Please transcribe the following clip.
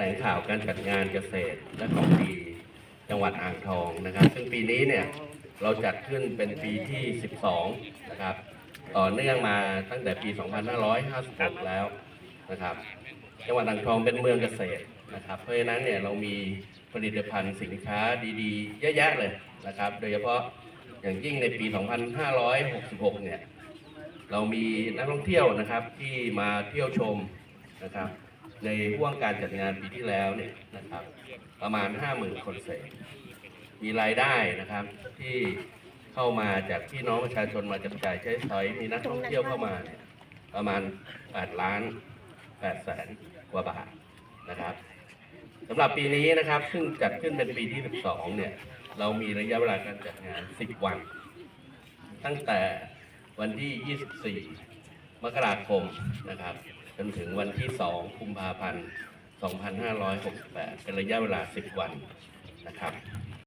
ลงข่าวการจัดงานเกษตรและของดีจังหวัดอ่างทองนะครับ ซึ่งปีนี้เนี่ยเราจัดขึ้นเป็นปีที่ 12 นะครับ ต่อเนื่องมาตั้งแต่ปี 2556 แล้วนะครับ จังหวัดอ่างทองเป็นเมืองเกษตรนะครับ เพราะฉะนั้นเนี่ยเรามีผลิตภัณฑ์สินค้าดีๆ เยอะแยะเลยนะครับ โดยเฉพาะอย่างยิ่งในปี 2566 เนี่ย เรามีนักท่องเที่ยวนะครับที่มาเที่ยวชมนะครับ ในห่วงการจัดงานปีที่แล้วเนี่ยนะครับ ประมาณ 50,000 คนเศษมีรายได้นะครับที่เข้ามาจากพี่น้องประชาชนมาจับจ่ายใช้สอยมีนักท่องเที่ยวเข้ามาเนี่ยประมาณ 8 ล้าน8แสนกว่าบาทนะครับสำหรับปีนี้นะครับ ซึ่งจัดขึ้นเป็นปีที่ 12 เนี่ย เรามีระยะเวลาการจัดงาน 10 วัน ตั้งแต่วันที่ 24 มกราคมนะครับ นถึงวันที่ 2 กุมภาพันธ์ 2568 เป็นระยะเวลา 10 วันนะครับ